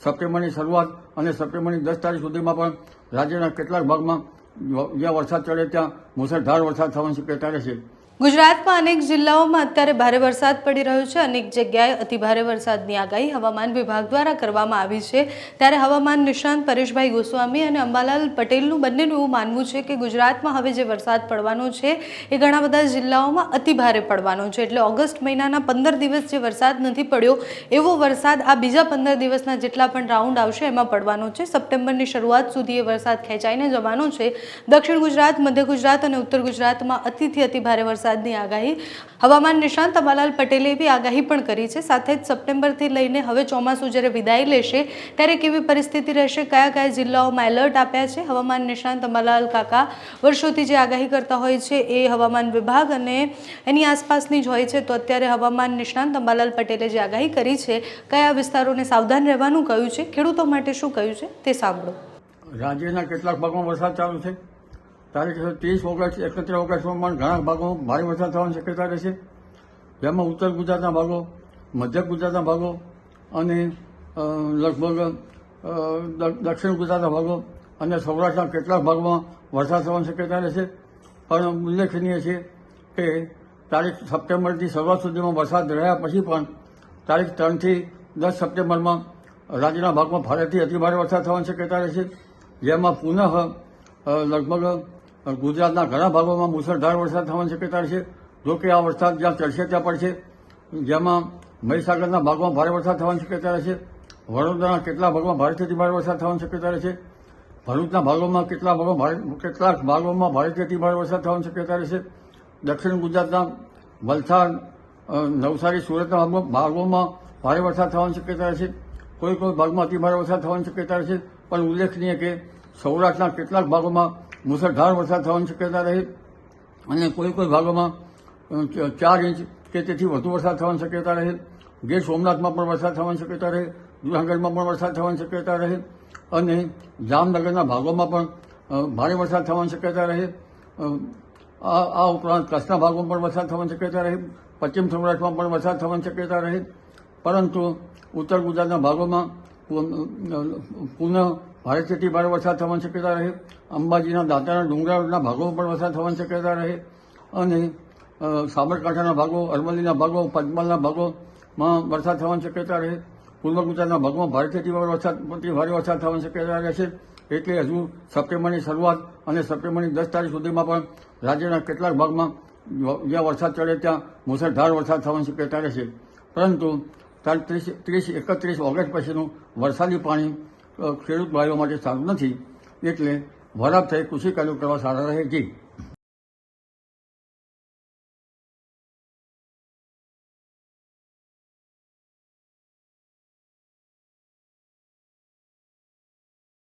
સપ્ટેમ્બરની શરૂઆત અને સપ્ટેમ્બરની દસ તારીખ સુધીમાં પણ રાજ્યના કેટલાક ભાગમાં જ્યાં વરસાદ ચડે ત્યાં મુસળધાર વરસાદ થવાની શક્યતા રહેશે. ગુજરાતમાં અનેક જિલ્લાઓમાં અત્યારે ભારે વરસાદ પડી રહ્યો છે. અનેક જગ્યાએ અતિભારે વરસાદની આગાહી હવામાન વિભાગ દ્વારા કરવામાં આવી છે. ત્યારે હવામાન નિષ્ણાંત પરેશભાઈ ગોસ્વામી અને અંબાલાલ પટેલનું બંનેનું એવું માનવું છે કે ગુજરાતમાં હવે જે વરસાદ પડવાનો છે એ ઘણા બધા જિલ્લાઓમાં અતિભારે પડવાનો છે. એટલે ઓગસ્ટ મહિનાના પંદર દિવસ જે વરસાદ નથી પડ્યો, એવો વરસાદ આ બીજા પંદર દિવસના જેટલા પણ રાઉન્ડ આવશે એમાં પડવાનો છે. સપ્ટેમ્બરની શરૂઆત સુધી એ વરસાદ ખેંચાઈને જવાનો છે. દક્ષિણ ગુજરાત, મધ્ય ગુજરાત અને ઉત્તર ગુજરાતમાં અતિથી અતિભારે વરસાદની આગાહી. હવામાન નિષ્ણાંત અંબાલાલ પટેલે એવી આગાહી પણ કરી છે. સાથે જ સપ્ટેમ્બરથી લઈને હવે ચોમાસું જ્યારે વિદાય લેશે, ત્યારે કેવી પરિસ્થિતિ રહેશે? કયા કયા જિલ્લાઓમાં એલર્ટ આપ્યા છે? હવામાન નિષ્ણાંત અંબાલાલ કાકા વર્ષોથી જે આગાહી કરતા હોય છે એ હવામાન વિભાગ અને એની આસપાસની જ હોય છે. તો અત્યારે હવામાન નિષ્ણાંત અંબાલાલ પટેલે જે આગાહી કરી છે, કયા વિસ્તારોને સાવધાન રહેવાનું કહ્યું છે? ખેડૂતો માટે શું કહ્યું છે? તે સાંભળો. રાજ્યના કેટલાક ભાગમાં વરસાદ ચાલુ છે. તારીખ ત્રીસ ઓગસ્ટ એકત્રીસ ઓગસ્ટમાં પણ ઘણા ભાગોમાં ભારે વરસાદ થવાની શક્યતા રહેશે. જેમાં ઉત્તર ગુજરાતના ભાગો, મધ્ય ગુજરાતના ભાગો અને લગભગ દક્ષિણ ગુજરાતના ભાગો અને સૌરાષ્ટ્રના કેટલાક ભાગમાં વરસાદ થવાની શક્યતા રહેશે. પણ ઉલ્લેખનીય છે કે તારીખ સપ્ટેમ્બરથી શરૂઆત સુધીમાં વરસાદ રહ્યા પછી પણ તારીખ ત્રણથી દસ સપ્ટેમ્બરમાં રાજ્યના ભાગમાં ભારેથી અતિભારે વરસાદ થવાની શક્યતા રહેશે. જેમાં પુનઃ લગભગ ગુજરાતના ઘણા ભાગોમાં મુસળધાર વરસાદ થવાની શક્યતા છે. જો કે આ વરસાદ જ્યાં ચડશે ત્યાં પડશે. જેમાં મહીસાગરના ભાગમાં ભારે વરસાદ થવાની શક્યતા રહેશે. વડોદરાના કેટલાક ભાગમાં ભારેથી ભારે વરસાદ થવાની શક્યતા રહેશે. ભરૂચના ભાગોમાં કેટલા ભાગો ભારે, કેટલાક ભાગોમાં ભારેથી ભારે વરસાદ થવાની શક્યતા રહેશે. દક્ષિણ ગુજરાતના વલસાડ નવસારી, સુરતના ભાગો- ભાગોમાં ભારે વરસાદ થવાની શક્યતા રહેશે. કોઈ કોઈ ભાગમાં અતિભારે વરસાદ થવાની શક્યતા રહેશે. પણ ઉલ્લેખનીય કે સૌરાષ્ટ્રના કેટલાક ભાગોમાં મુસળધાર વરસાદ થવાની શક્યતા રહે અને કોઈ કોઈ ભાગોમાં ચાર ઇંચ કે તેથી વધુ વરસાદ થવાની શક્યતા રહે. ગીર સોમનાથમાં પણ વરસાદ થવાની શક્યતા રહે. જુનાગઢમાં પણ વરસાદ થવાની શક્યતા રહે. અને જામનગરના ભાગોમાં પણ ભારે વરસાદ થવાની શક્યતા રહે. આ ઉપરાંત કચ્છના ભાગોમાં પણ વરસાદ થવાની શક્યતા રહે. પશ્ચિમ સૌરાષ્ટ્રમાં પણ વરસાદ થવાની શક્યતા રહે. પરંતુ ઉત્તર ગુજરાતના ભાગોમાં પુન- ભારેથી ભારે વરસાદ થવાની શક્યતા રહે. અંબાજીના દાંતાના ડુંગરાળના ભાગોમાં પણ વરસાદ થવાની શક્યતા રહે. અને સાબરકાંઠાના ભાગો, અરવલ્લીના ભાગો, પંચમહાલના ભાગોમાં વરસાદ થવાની શક્યતા રહે. પૂર્વ ગુજરાતના ભાગોમાં અતિ ભારે વરસાદ, અતિ ભારે વરસાદ થવાની શક્યતા રહેશે. એટલે હજુ સપ્ટેમ્બરની શરૂઆત અને સપ્ટેમ્બરની દસ તારીખ સુધીમાં પણ રાજ્યના કેટલાક ભાગમાં જ્યાં વરસાદ ચડે ત્યાં મુસળધાર વરસાદ થવાની શક્યતા રહેશે. પરંતુ ત્રીસ ત્રીસ, એકત્રીસ ઓગસ્ટ પછીનું વરસાદી પાણી ખેડૂત ભાઈઓ માટે સારું નથી એટલે વરાપ થઈ કૃષિ કાર્યો કરવા સારા રહે જી.